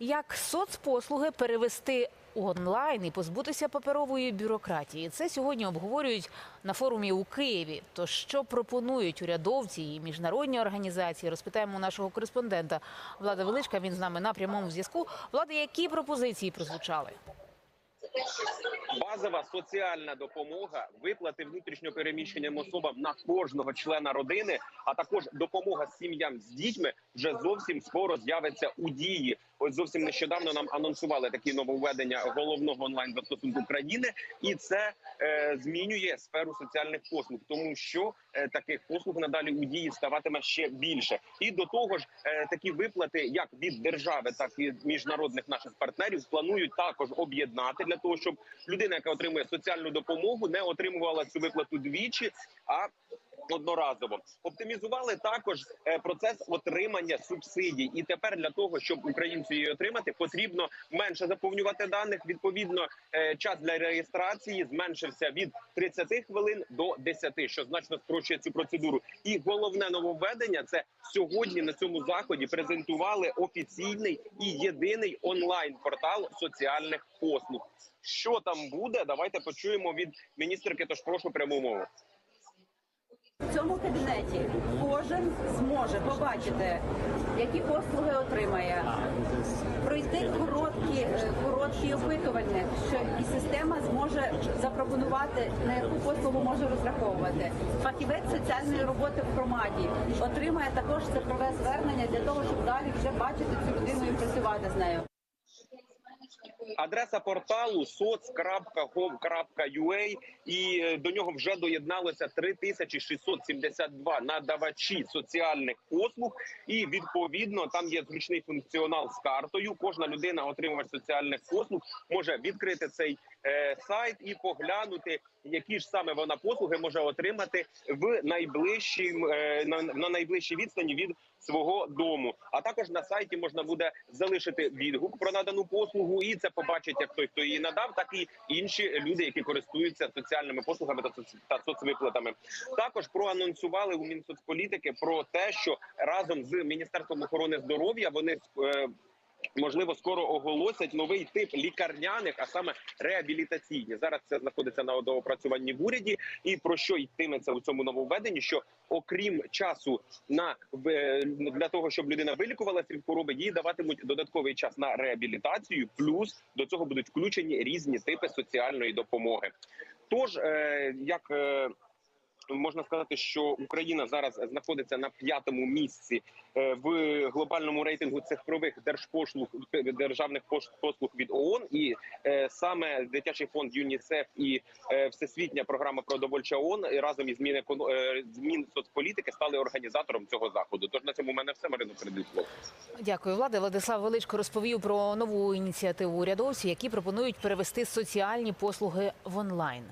Як соцпослуги перевести онлайн і позбутися паперової бюрократії? Це сьогодні обговорюють на форумі у Києві. То що пропонують урядовці і міжнародні організації? Розпитаємо нашого кореспондента Влада Величка. Він з нами на прямому зв'язку. Влада, які пропозиції прозвучали? Базова соціальна допомога, виплати внутрішньопереміщеним особам на кожного члена родини, а також допомога сім'ям з дітьми вже зовсім скоро з'явиться у дії. Ось зовсім нещодавно нам анонсували такі нововведення головного онлайн застосунку країни, і це е, змінює сферу соціальних послуг, тому що е, таких послуг надалі у дії ставатиме ще більше. І до того ж, е, такі виплати, як від держави, так і від міжнародних наших партнерів, планують також об'єднати для того, щоб людина, яка отримує соціальну допомогу, не отримувала цю виплату двічі, а одноразово оптимізували також е, процес отримання субсидій. І тепер для того, щоб українцю її отримати, потрібно менше заповнювати даних. Відповідно, е, час для реєстрації зменшився від 30 хвилин до 10, що значно спрощує цю процедуру. І головне нововведення це сьогодні на цьому заході презентували офіційний і єдиний онлайн портал соціальних послуг. Що там буде? Давайте почуємо від міністерки. Тож прошу пряму мову. В цьому кабінеті кожен зможе побачити, які послуги отримає, пройти короткі, короткі опитування, що і система зможе запропонувати, на яку послугу може розраховувати. Фахівець соціальної роботи в громаді отримає також цифрове звернення для того, щоб далі вже бачити цю людину і працювати з нею. Адреса порталу soc.gov.ua і е, до нього вже доєдналося 3672 надавачі соціальних послуг. І відповідно там є зручний функціонал з картою. Кожна людина, отримувач соціальних послуг, може відкрити цей сайт і поглянути, які ж саме вона послуги може отримати в найближчій е, на, на найближчій відстані від свого дому. А також на сайті можна буде залишити відгук про надану послугу, і це побачить як той, хто її надав, так і інші люди, які користуються соціальними послугами та соцвиплатами. Також проанонсували у Мінсоцполітики про те, що разом з міністерством охорони здоров'я вони е, Можливо, скоро оголосять новий тип лікарняних, а саме реабілітаційні. Зараз це знаходиться на доопрацюванні в уряді. І про що йтиметься у цьому нововведенні? Що окрім часу на для того, щоб людина вилікувалася від хвороби, їй даватимуть додатковий час на реабілітацію. Плюс до цього будуть включені різні типи соціальної допомоги. Тож, е, як е, Можна сказати, що Україна зараз знаходиться на п'ятому місці е, в глобальному рейтингу цифрових держпослуг державних послуг від ООН. І е, саме дитячий фонд ЮНІСЕФ і е, всесвітня програма продовольча ООН разом із змін еконо- е, змін соцполітики стали організатором цього заходу. Тож на цьому в мене все Марину передаю. Дякую, Влада. Владислав Величко розповів про нову ініціативу урядовців, які пропонують перевести соціальні послуги в онлайн.